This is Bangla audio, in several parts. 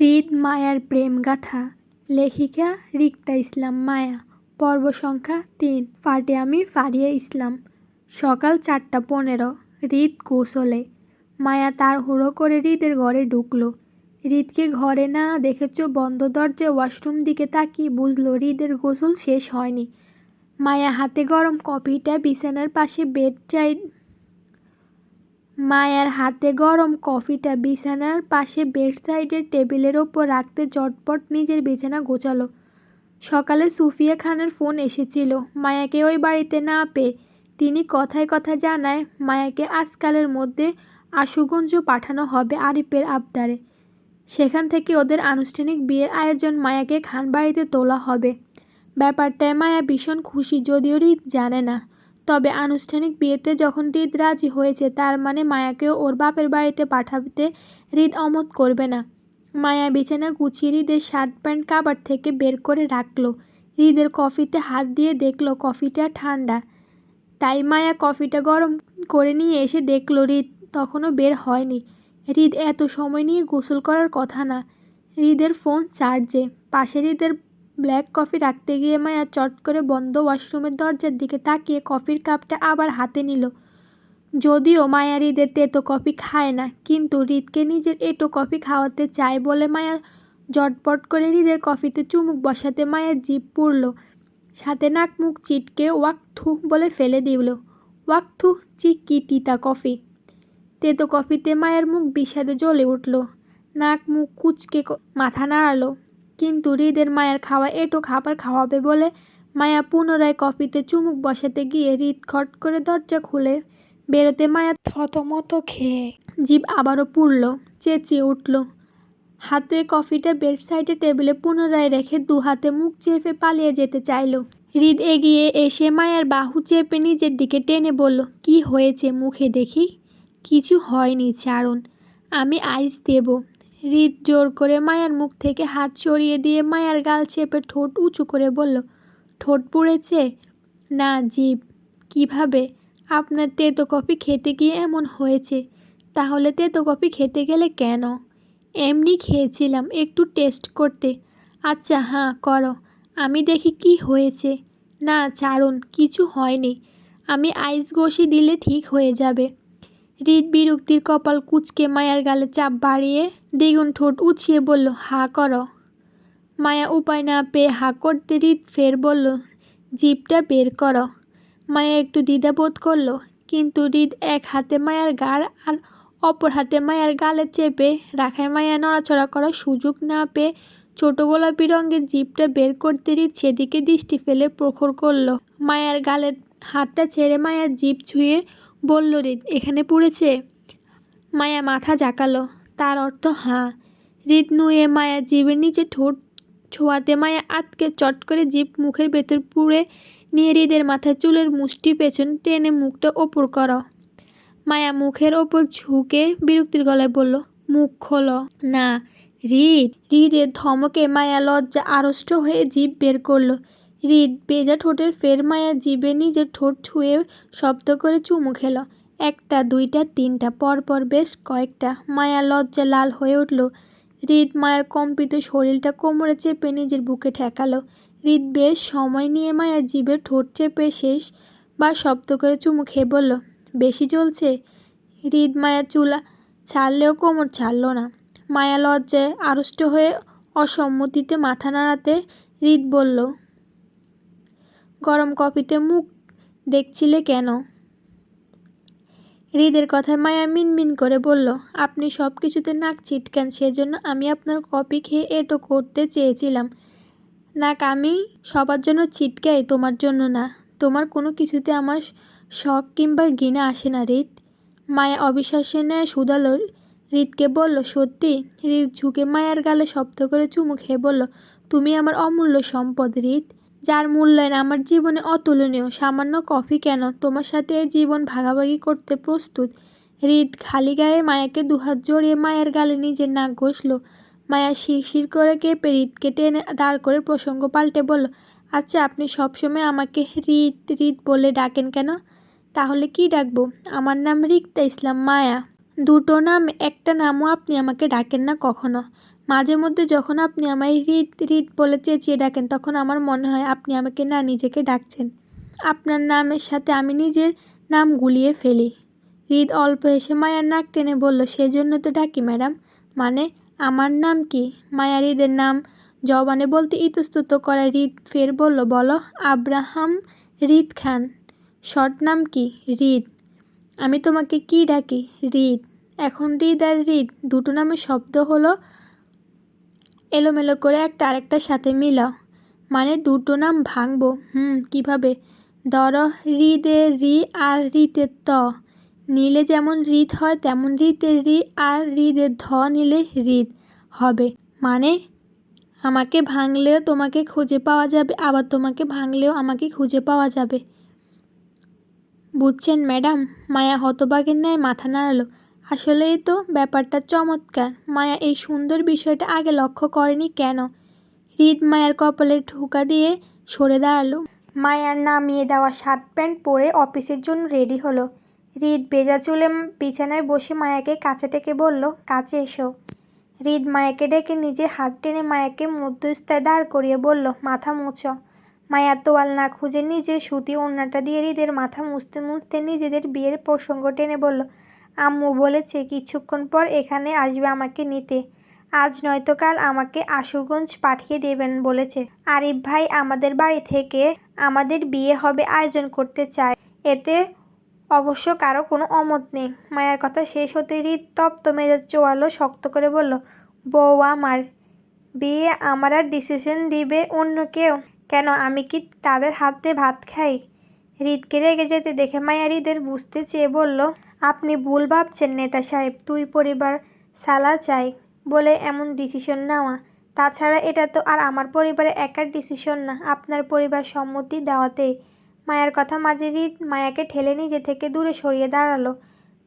হৃদ মায়ার প্রেম গাথা। লেখিকা রিক্তা ইসলাম মায়া। পর্ব সংখ্যা তিন। ফাটে আমি ফারিয়া ইসলাম। সকাল চারটা পনেরো। হৃদ গোসলে। মায়া তার হুড়ো করে হৃদের ঘরে ঢুকলো। হৃদকে ঘরে না দেখেছ বন্ধ দরজায় ওয়াশরুম দিকে তাকিয়ে বুঝলো হৃদের গোসল শেষ হয়নি। মায়া হাতে গরম কফিটা বিছানার পাশে বেড চাই মায়ার হাতে গরম কফিটা বিছানার পাশে বেড সাইডের টেবিলের ওপর রাখতে চটপট নিজের বিছানা গোছালো। সকালে সুফিয়া খানের ফোন এসেছিল, মায়াকে ওই বাড়িতে না পেয়ে। তিনি কথায় কথা জানায়, মায়াকে আজকালের মধ্যে আশুগঞ্জ পাঠানো হবে আরিফের আবদারে। সেখান থেকে ওদের আনুষ্ঠানিক বিয়ের আয়োজন মায়াকে খান বাড়িতে তোলা হবে। ব্যাপারটায় মায়া ভীষণ খুশি, যদিও রিত জানে না। তবে আনুষ্ঠানিক বিয়েতে যখন হৃদ রাজি হয়েছে, তার মানে মায়াকেও ওর বাপের বাড়িতে পাঠাতে হৃদ অমত করবে না। মায়া বিছানা গুছিয়ে হৃদের শার্ট প্যান্ট কাবার থেকে বের করে রাখল। হৃদের কফিতে হাত দিয়ে দেখল কফিটা ঠান্ডা। তাই মায়া কফিটা গরম করে নিয়ে এসে দেখল হৃদ তখনও বের হয়নি। হৃদ এত সময় নিয়ে গোসল করার কথা না। হৃদের ফোন চার্জে। পাশে হৃদের ব্ল্যাক কফি রাখতে গিয়ে মায়া চট করে বন্ধ ওয়াশরুমের দরজার দিকে তাকিয়ে কফির কাপটা আবার হাতে নিল। যদিও মায়া হৃদের তেতো কফি খায় না, কিন্তু হৃদকে নিজের এটো কফি খাওয়াতে চায় বলে মায়া জটপট করে হৃদের কফিতে চুমুক বসাতে মায়ের জিভ পুড়ল। সাথে নাক মুখ চিটকে ওয়াক থু বলে ফেলে দিল ওয়াক থু চিকি তিতা কফি। তেতো কফিতে মায়ের মুখ বিষাদে জ্বলে উঠল নাক মুখ কুচকে মাথা নাড়ালো। কিন্তু হৃদের মায়ের খাওয়া এটো খাবার খাওয়াবে বলে মায়া পুনরায় কফিতে চুমুক বসাতে গিয়ে হৃদ খট করে দরজা খুলে বেরোতে মায়া থতমত খেয়ে জীব আবারও পুড়ল চেঁচিয়ে উঠল। হাতে কফিটা বেড সাইডে টেবিলে পুনরায় রেখে দু হাতে মুখ চেপে পালিয়ে যেতে চাইল। হৃদ এগিয়ে এসে মায়ার বাহু চেপে নিজের দিকে টেনে বলল কি হয়েছে মুখে দেখি? কিছু হয়নি চারণ আমি আইস দেব। হৃদ জোর করে মায়ার মুখ থেকে হাত সরিয়ে দিয়ে মায়ার গাল চেপে ঠোঁট উঁচু করে বলল, ঠোঁট পুড়েছে? না, জীব। কীভাবে? আপনার তেতো কফি খেতে গিয়ে এমন হয়েছে। তাহলে তেতো কফি খেতে গেলে কেন? এমনি খেয়েছিলাম, একটু টেস্ট করতে। আচ্ছা হ্যাঁ করো। আমি দেখি কি হয়েছে। না চারণ কিছু হয়নি। আমি আইস ঘষি দিলে ঠিক হয়ে যাবে। হৃদ বিরক্তির কপাল কুচকে মায়ার গালে চাপ বাড়িয়ে দ্বিগুণ ঠোঁট উছিয়ে বলল, হা করো। মায়া উপায় না পেয়ে হা করতে হৃদ ফের বলল, জিপটা বের করো। মায়া একটু দ্বিধাবোধ করল, কিন্তু রিদ এক হাতে মায়ার গাড় আর অপর হাতে মায়ার গালে চেপে রাখায় মায়া নড়াচড়া করার সুযোগ না পেয়ে ছোট গোলাপি রঙের জিপটা বের করতে হৃদ সেদিকে দৃষ্টি ফেলে প্রখর করল। মায়ার গালের হাতটা ছেড়ে মায়ার জিপ ছুঁয়ে বলল, হৃদ, এখানে পুড়েছে? মায়া মাথা জাকালো তার অর্থ হাঁ হৃদ নুয়ে মায়া জিভের নিচে ঠোঁট ছোঁয়াতে মায়া আতকে চট করে জিপ মুখের ভেতর পুড়ে নিয়ে হৃদের মাথায় চুলের মুষ্টি পেছন টেনে মুখটা ওপর করো। মায়া মুখের ওপর ঝুঁকে বিরক্তির গলায় বলল, মুখ খোল। না হৃদ হৃদের ধমকে মায়া লজ্জা আড়ষ্ট হয়ে জিভ বের করল। হৃদ বেজা ঠোঁটের ফের মায়া জিভে নিজের ঠোঁট ছুঁয়ে শব্দ করে চুমু খেল। একটা, দুইটা, তিনটা, পরপর বেশ কয়েকটা। মায়া লজ্জা লাল হয়ে উঠল। হৃদ মায়ের কম্পিত শরীরটা কোমরে চেপে নিজের বুকে ঠেকালো। হৃদ বেশ সময় নিয়ে মায়া জিভের ঠোঁট চেপে শেষ বা শব্দ করে চুমু খেয়ে বলল, বেশি চলছে হৃদ মায়া চুলা ছাড়লেও কোমর ছাড়ল না। মায়া লজ্জায় আড়ষ্ট হয়ে অসম্মতিতে মাথা নাড়াতে হৃদ বলল, গরম কফিতে মুখ দেখছিলে কেন? হৃদের কথায় মায়া মিনমিন করে বলল, আপনি সব কিছুতে নাক ছিটকান, সেজন্য আমি আপনার কপি খেয়ে এটো করতে চেয়েছিলাম। নাক আমি সবার জন্য ছিটকাই, তোমার জন্য না। তোমার কোনো কিছুতে আমার শখ কিংবা ঘৃণা আসে না, হৃদ। মায়া অবিশ্বাসে ন্যায় শুধালো হৃদকে, বলল, সত্যি? হৃদ ঝুঁকে মায়ার গালে শব্দ করে চুমু খেয়ে বলল, তুমি আমার অমূল্য সম্পদ, হৃদ। যার মূল্যায়ন আমার জীবনে অতুলনীয়। সামান্য কফি কেন? তোমার সাথে এই জীবন ভাগাভাগি করতে প্রস্তুত। হৃদ খালি গায়ে মায়াকে দুহাত জড়িয়ে মায়ের গালে নিজের নাক ঘষল। মায়া শিরশির করে কেঁপে হৃদকে টেনে দাঁড় করে প্রসঙ্গ পাল্টে বলল আচ্ছা আপনি সবসময় আমাকে হৃদ হৃদ বলে ডাকেন কেন? তাহলে কি ডাকবো? আমার নাম রিক্তা ইসলাম মায়া। দুটো নাম, একটা নামও আপনি আমাকে ডাকেন না কখনো। মাঝে মধ্যে যখন আপনি আমায় হৃদ হৃদ বলে চেঁচিয়ে ডাকেন, তখন আমার মনে হয় আপনি আমাকে না নিজেকে ডাকছেন। আপনার নামের সাথে আমি নিজের নাম গুলিয়ে ফেলি। হৃদ অল্প এসে মায়ার নাক টেনে বলল, সেজন্য তো ডাকি, ম্যাডাম। মানে আমার নাম কি? মায়া হৃদের নাম জবানে বলতে ইতস্তত করা হৃদ ফের বলল, বলো, আব্রাহাম হৃদ খান। শর্ট নাম কি? হৃদ। আমি তোমাকে কি ডাকি? হৃদ। এখন হৃদ আর হৃদ, দুটো নামের শব্দ হলো এলোমেলো করে একটা আরেকটার সাথে মিলাও। মানে দুটো নাম ভাঙবো? হুম, কীভাবে? দর হৃদে রি আর রিতে ত নিলে যেমন হৃদ হয়, তেমন হৃদের রি আর হৃদের ধ নিলে হৃদ হবে। মানে আমাকে ভাঙলেও তোমাকে খুঁজে পাওয়া যাবে, আবার তোমাকে ভাঙলেও আমাকে খুঁজে পাওয়া যাবে। বুঝছেন ম্যাডাম? মায়া হতবাগের ন্যায় মাথা নাড়ালো। আসলেই তো ব্যাপারটা চমৎকার। মায়া এই সুন্দর বিষয়টা আগে লক্ষ্য করেনি কেন? হৃদ মায়ার কপালে ঢুকা দিয়ে সরে দাঁড়াল। মায়ার নামিয়ে দেওয়া শার্ট প্যান্ট পরে অফিসের জন্য রেডি হলো। হৃদ বেজা চুলে বিছানায় বসে মায়াকে কাছে ডেকে বলল, কাছে এসো। হৃদ মায়াকে ডেকে নিজে হাত টেনে মায়াকে মধ্যস্থায় দাঁড় করিয়ে বলল, মাথা মুছো। মায়া তোয়াল না খুঁজে নিজে সুতি ওড়নাটা দিয়ে হৃদের মাথা মুছতে মুছতে নিজেদের বিয়ের প্রসঙ্গ টেনে বলল আম্মু বলেছে, কিছুক্ষণ পর এখানে আসবে আমাকে নিতে। আজ নয়তো কাল আমাকে আশুগঞ্জ পাঠিয়ে দেবেন, বলেছে। আরিফ ভাই আমাদের বাড়ি থেকে আমাদের বিয়ে হবে আয়োজন করতে চায়। এতে অবশ্য কারও কোনো অমত নেই। মায়ের কথা শেষ হতে হৃদ তপ্ত মেজাজ চোয়ালো শক্ত করে বলল, বউ আমার, বিয়ে আমার আর ডিসিশন দিবে অন্য কেউ। কেন, আমি কি তাদের হাতে ভাত খাই? হৃদকে রেগে যেতে দেখে মায়া হৃদের বুঝতে চেয়ে বলল আপনি ভুল ভাবছেন, নেতা সাহেব। তুই পরিবার সালা চাই বলে এমন ডিসিশন নেওয়া। তাছাড়া এটা তো আর আমার পরিবারে একার ডিসিশন না, আপনার পরিবার সম্মতি দেওয়াতে। মায়ের কথা মাঝে হৃদ মায়াকে ঠেলে নিজে থেকে দূরে সরিয়ে দাঁড়াল।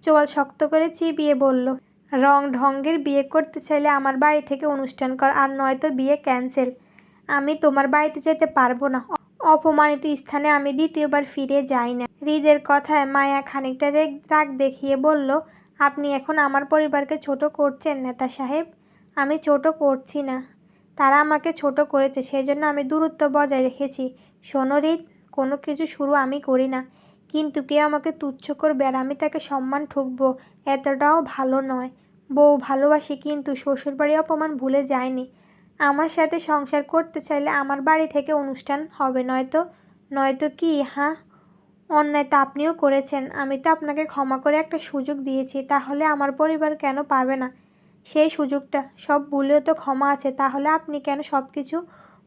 চোয়াল শক্ত করে চিবিয়ে বলল, রং ঢঙ্গের বিয়ে করতে চাইলে আমার বাড়ি থেকে অনুষ্ঠান কর, আর নয়তো বিয়ে ক্যান্সেল আমি তোমার বাড়িতে যেতে পারব না। অপমানিত স্থানে আমি দ্বিতীয়বার ফিরে যাই না। হৃদের কথায় মায়া খানিকটা রেগ- দেখিয়ে বলল, আপনি এখন আমার পরিবারকে ছোট করছেন, নেতা সাহেব। আমি ছোট করছি না। তারা আমাকে ছোট করেছে সেই জন্য আমি দূরত্ব বজায় রেখেছি। শোনো হৃদ, কোনো কিছু শুরু আমি করি না। কিন্তু কেউ আমাকে তুচ্ছ করবে আর আমি তাকে সম্মান ঠুকবো, এতটাও ভালো নয়। বউ ভালোবাসি, কিন্তু শ্বশুরবাড়ি অপমান ভুলে যায়নি। আমার সাথে সংসার করতে চাইলে আমার বাড়ি থেকে অনুষ্ঠান হবে, নয়তো নয়তো কি হ্যাঁ অন্যায় তো আপনিও করেছেন। আমি তো আপনাকে ক্ষমা করে একটা সুযোগ দিয়েছি, তাহলে আমার পরিবার কেন পাবে না? সেই সুযোগটা, সব ভুলেও তো ক্ষমা আছে, তাহলে আপনি কেন সব কিছু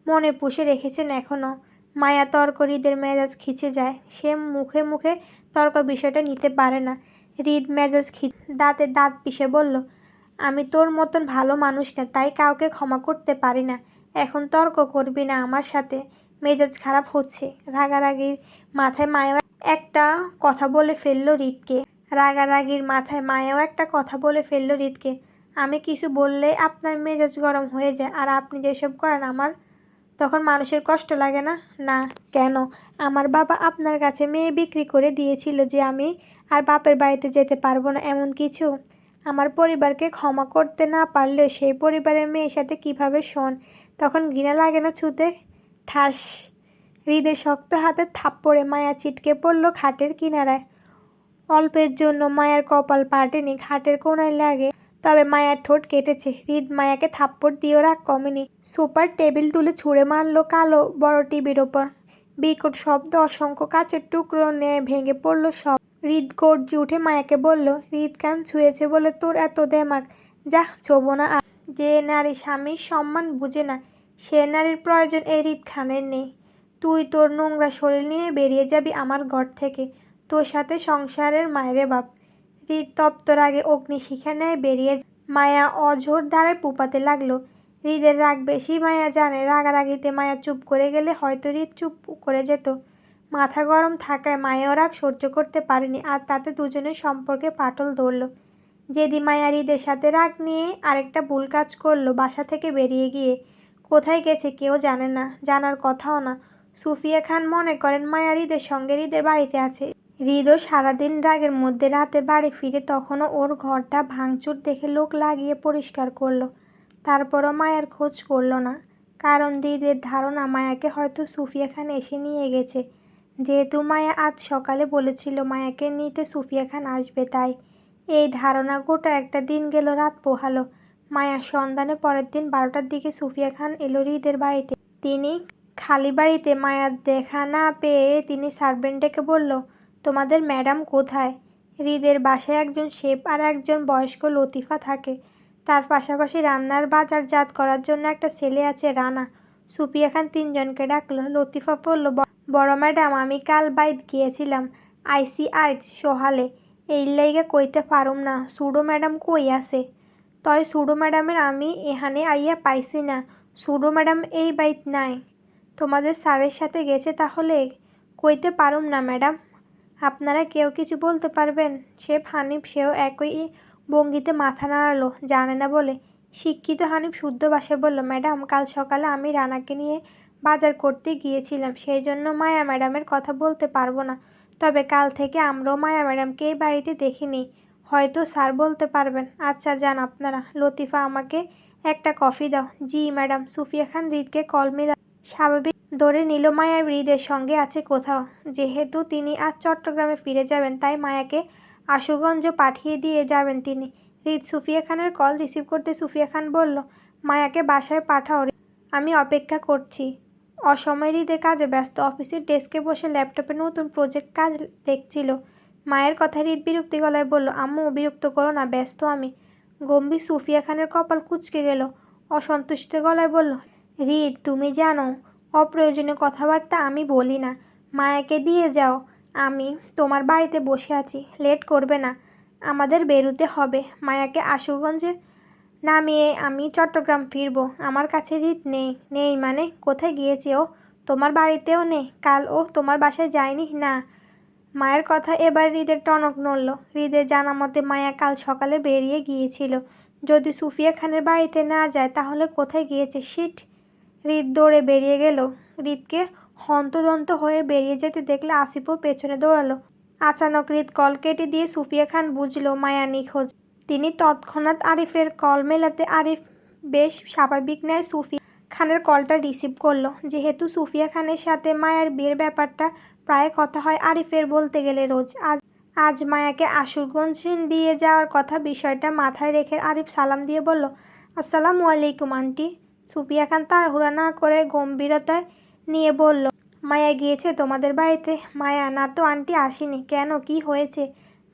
মনে পুষে রেখেছেন এখনও মায়া তর্ক, হৃদের মেজাজ খিচে যায়, সে মুখে মুখে তর্ক বিষয়টা নিতে পারে না। হৃদ মেজাজ খি দাঁতে দাঁত পিষে বলল, আমি তোর মতন ভালো মানুষ না, তাই কাউকে ক্ষমা করতে পারি না। এখন তর্ক করবি না আমার সাথে। মেজাজ খারাপ হচ্ছে। রাগারাগির মাথায় মায়াও একটা কথা বলে ফেলল হৃদকে। রাগারাগির মাথায় মায়াও একটা কথা বলে ফেলল হৃদকে। আমি কিছু বললে আপনার মেজাজ গরম হয়ে যায় আর আপনি যেসব করেন আমার, তখন মানুষের কষ্ট লাগে না? না, কেন? আমার বাবা আপনার কাছে মেয়ে বিক্রি করে দিয়েছিল যে আমি আর বাপের বাড়িতে যেতে পারব না এমন কিছু। আমার পরিবারকে ক্ষমা করতে না পারলেও সেই পরিবারের মেয়ের সাথে কীভাবে শোন? তখন ঘৃণা লাগে না ছুতে? ঠাস। হৃদে শক্ত হাতে থাপ্পড়ে মায়া ছিটকে পড়ল খাটের কিনারায়। অল্পের জন্য মায়ার কপাল পাটেনি, খাটের কোনায় লাগে, তবে মায়ার ঠোঁট কেটেছে। হৃদ মায়াকে থাপ্পড় দিয়েও রাগ কমেনি। সুপার টেবিল তুলে ছুঁড়ে মারলো কালো বড় টিভির ওপর। বিকট শব্দ, অসংখ্য কাচের টুকরো নিয়ে ভেঙে পড়ল সব। হৃদ গর্জি উঠে মায়াকে বলল, হৃদ, কান ছুঁয়েছে বলে তোর এত দেমাক। যা, ছোবো না যে নারী স্বামীর সম্মান বুঝে না, সে নারীর প্রয়োজন এই হৃদ খানের নেই। তুই তোর নোংরা শরীর নিয়ে বেরিয়ে যাবি আমার ঘর থেকে। তোর সাথে সংসারের মায়েরে বাপ। হৃদ তপ্ত রাগে অগ্নিশিখা নেয় বেরিয়ে মায়া অঝোর দ্বারায় পুপাতে লাগল। হৃদের রাগ বেশি, মায়া জানে। রাগারাগিতে মায়া চুপ করে গেলে হয়তো হৃদ চুপ করে যেত। মাথা গরম থাকায় মায়াও রাগ সহ্য করতে পারেনি আর তাতে দুজনের সম্পর্কে পাটল ধরল। যেদি মায়া হৃদের সাথে রাগ নিয়ে আরেকটা ভুল কাজ করল বাসা থেকে বেরিয়ে গিয়ে, কোথায় গেছে কেউ জানে না, জানার কথাও না। সুফিয়া খান মনে করেন মায়া হৃদের সঙ্গে হৃদের বাড়িতে আছে। হৃদও সারাদিন রাগের মধ্যে রাতে বাড়ি ফিরে তখনও ওর ঘরটা ভাঙচুর দেখে লোক লাগিয়ে পরিষ্কার করল। তারপরও মায়ার খোঁজ করল না। কারণ দিদির ধারণা মায়াকে হয়তো সুফিয়া খান এসে নিয়ে গেছে। যেহেতু মায়া আজ সকালে বলেছিল মায়াকে নিতে সুফিয়া খান আসবে, তাই এই ধারণা গোটা একটা দিন গেল রাত পোহালো। মায়ার সন্ধানে পরের দিন বারোটার দিকে সুফিয়া খান এলো হৃদের বাড়িতে। তিনি খালি বাড়িতে মায়ার দেখা না পেয়ে তিনি সার্ভেন্ট ডেকে বলল, তোমাদের ম্যাডাম কোথায়? হৃদের বাসায় একজন শেফ আর একজন বয়স্ক লতিফা থাকে। তার পাশাপাশি রান্নার বাজারজাত করার জন্য একটা ছেলে আছে রানা। সুফিয়া খান তিনজনকে ডাকলো। লতিফা বলল বড় ম্যাডাম, আমি কাল বাইত গিয়েছিলাম আইসি আইজ সোহালে। এই লাইগে কইতে পারুম না, সুডো ম্যাডাম কই আছে? তয় সুডো ম্যাডামের আমি এখানে আইয়া পাইছি না, সুডো ম্যাডাম এই বাইত নাই। তোমাদের স্যারের সাথে গেছে তাহলে কইতে পারুম না, ম্যাডাম। আপনারা কেউ কিছু বলতে পারবেন? শেফ হানিফ, সেও একই ভঙ্গিতে মাথা নাড়ালো। জানে না বলে। শিক্ষিত হানিফ শুদ্ধ ভাষায় বলল, ম্যাডাম, কাল সকালে আমি রানাকে নিয়ে বাজার করতে গিয়েছিলাম। সেই জন্য মায়া ম্যাডামের কথা বলতে পারব না। তবে কাল থেকে আমরাও মায়া ম্যাডামকে এই বাড়িতে দেখিনি। হয়তো স্যার বলতে পারবেন। আচ্ছা যান আপনারা। লতিফা, আমাকে একটা কফি দাও। জি, ম্যাডাম। সুফিয়া খান হৃদকে কল মিলা স্বাভাবিক। ধরে নিল, মায়া হৃদের সঙ্গে আছে কোথাও। যেহেতু তিনি আজ চট্টগ্রামে ফিরে যাবেন, তাই মায়াকে আশুগঞ্জ পাঠিয়ে দিয়ে যাবেন তিনি। হৃদ সুফিয়া খানের কল রিসিভ করতে সুফিয়া খান বলল, মায়াকে বাসায় পাঠাও আমি অপেক্ষা করছি। অসময় হৃদের কাজে ব্যস্ত অফিসের ডেস্কে বসে ল্যাপটপে নতুন প্রজেক্ট কাজ দেখছিল। মায়ের কথা হৃদ বিরক্তি গলায় বলল, আম্মু, বিরক্ত করো না, ব্যস্ত আমি। গম্ভীর সুফিয়া খানের কপাল কুচকে গেল। অসন্তুষ্ট গলায় বলল হৃদ তুমি জানো, অপ্রয়োজনীয় কথাবার্তা আমি বলি না। মায়াকে দিয়ে যাও। আমি তোমার বাড়িতে বসে আছি, লেট করবে না। আমাদের বেরুতে হবে। মায়াকে আশুগঞ্জে নামিয়ে আমি চট্টগ্রাম ফিরবো। আমার কাছে হৃদ নেই। নেই মানে? কোথায় গিয়েছে ও? তোমার বাড়িতেও নেই? কাল ও তোমার বাসায় যায়নি? না। মায়ের কথা এবার হৃদের টনক নড়ল। হৃদের জানা মতে মায়া কাল সকালে বেরিয়ে গিয়েছিল। যদি সুফিয়া খানের বাড়িতে না যায়, তাহলে কোথায় গিয়েছে? শিট। হৃদ দৌড়ে বেরিয়ে গেল। হৃদকে হন্তদন্ত হয়ে বেরিয়ে যেতে দেখলে আসিফও পেছনে দৌড়ালো। আচানক হৃদ কল কেটে দিয়ে সুফিয়া খান বুঝলো, মায়া নিখোঁজ। তিনি তৎক্ষণাৎ আরিফের কল মেলাতে আরিফ বেশ স্বাভাবিক ন্যায় সুফিয়া খানের কলটা রিসিভ করল। যেহেতু সুফিয়া খানের সাথে মায়ার বিয়ের ব্যাপারটা প্রায় কথা হয় আরিফের বলতে গেলে রোজ, আজ আজ মায়াকে আশুরগঞ্জ দিয়ে যাওয়ার কথা বিষয়টা মাথায় রেখে আরিফ সালাম দিয়ে বলল, আসসালামু আলাইকুম, আন্টি। সুফিয়া খান তাড়াহুড়া না করে গম্ভীরতায় নিয়ে বলল, মায়া গিয়েছে তোমাদের বাড়িতে? মায়া, না তো আন্টি আসেনি। কেন? কি হয়েছে?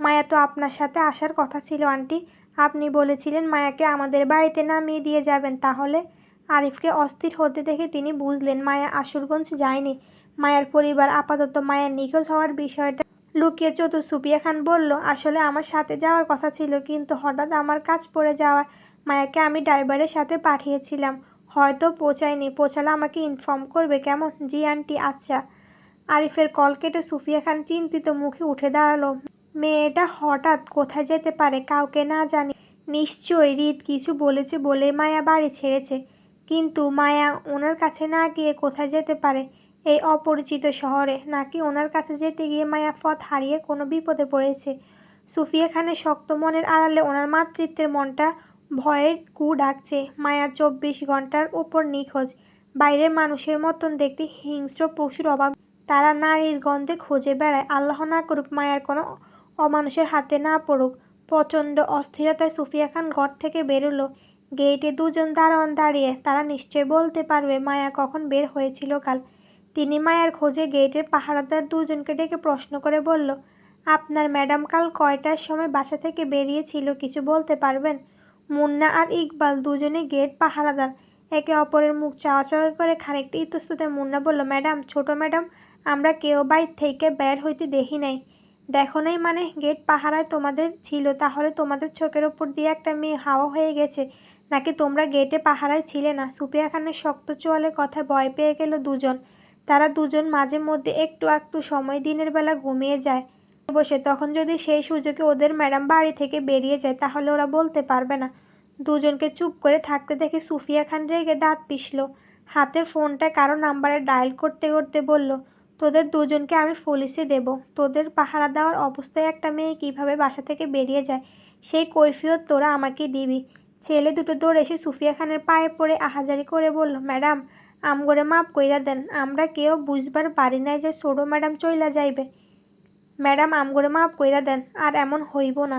মায়া তো আপনার সাথে আসার কথা ছিল আন্টি। আপনি বলেছিলেন মায়াকে আমাদের বাড়িতে নামিয়ে দিয়ে যাবেন। তাহলে আরিফকে অস্থির হতে দেখে তিনি বুঝলেন, মায়া আশুরগঞ্জ যায়নি। মায়ার পরিবার আপাতত মায়ের নিখোঁজ হওয়ার বিষয়টা লুকিয়ে চতুর সুপিয়া খান বলল, আসলে আমার সাথে যাওয়ার কথা ছিল, কিন্তু হঠাৎ আমার কাজ পড়ে যাওয়ায় মায়াকে আমি ড্রাইভারের সাথে পাঠিয়েছিলাম। হয়তো পৌঁছায়নি। পৌঁছালে আমাকে ইনফর্ম করবে, কেমন? জি আন্টি আচ্ছা। আরিফের কল কেটে সুফিয়া খান চিন্তিত মুখে উঠে দাঁড়াল। মেয়েটা হঠাৎ কোথায় যেতে পারে কাউকে না জানি। নিশ্চয়ই রিত কিছু বলেছে বলে মায়া বাড়ি ছেড়েছে। কিন্তু মায়া ওনার কাছে না গিয়ে কোথায় যেতে পারে? এই অপরিচিত শহরে। নাকি ওনার কাছে যেতে গিয়ে মায়া পথ হারিয়ে কোনো বিপদে পড়েছে? সুফিয়া খানের শক্ত মনের আড়ালে ওনার মাতৃত্বের মনটা ভয়ের কু ডাকছে, মায়া, চব্বিশ ঘণ্টার ওপর নিখোঁজ। বাইরের মানুষের মতন দেখতে হিংস্র পশুর অভাব। তারা নারীর গন্ধে খুঁজে বেড়ায়। আল্লাহ না করুক, মায়ার কোনো অমানুষের হাতে না পড়ুক। প্রচণ্ড অস্থিরতায় সুফিয়া খান ঘর থেকে বেরোলো। গেটে দুজন দারোয়ান দাঁড়িয়ে, তারা নিশ্চয় বলতে পারবে, মায়া কখন বের হয়েছিল কাল? তিনি মায়ার খোঁজে গেটের পাহারাদার দুজনকে ডেকে প্রশ্ন করে বলল, আপনার ম্যাডাম কাল কয়টার সময় বাসা থেকে বেরিয়েছিল, কিছু বলতে পারবেন? মুন্না আর ইকবাল দুজনে গেট পাহারাদার। একে অপরের মুখ চাওয়া চাওয়া করে খানিকটা ইতস্ততে মুন্না বলল, ম্যাডাম, ছোট ম্যাডাম, আমরা কেউ বাইর থেকে বের হইতে দেখি নাই। দেখো নাই মানে গেট পাহারায় তোমাদের ছিল, তাহলে তোমাদের চোখের ওপর দিয়ে একটা মেয়ে হাওয়া হয়ে গেছে। নাকি তোমরা গেটে পাহারায় ছিলে না? সুপিয়া খানের শক্ত চোয়ালের কথায় ভয় পেয়ে গেল দুজন। তারা দুজন মাঝে মধ্যে একটু একটু সময় দিনের বেলা ঘুমিয়ে যায়। বসে, তখন যদি সেই সুযোগে ওদের ম্যাডাম বাড়ি থেকে বেরিয়ে যায়, তাহলে ওরা বলতে পারবে না। দুজনকে চুপ করে থাকতে দেখে সুফিয়া খান রেগে দাঁত পিষল। হাতের ফোনটা কারও নাম্বারে ডায়াল করতে করতে বলল, তোদের দুজনকে আমি পুলিশে দেব। তোদের পাহারা দেওয়ার অবস্থায় একটা মেয়ে কীভাবে বাসা থেকে বেরিয়ে যায়, সেই কৈফিয়ত তোরা আমাকে দিবি। ছেলে দুটো দৌড় এসে সুফিয়া খানের পায়ে পড়ে আহাজারি করে বলল, ম্যাডাম, আমগরে মাপ কইরা দেন। আমরা কেউ বুঝবার পারি নাই যে ছোটো ম্যাডাম চইলা যাইবে। ম্যাডাম আমগরে মাপ কইরা দেন আর এমন হইব না।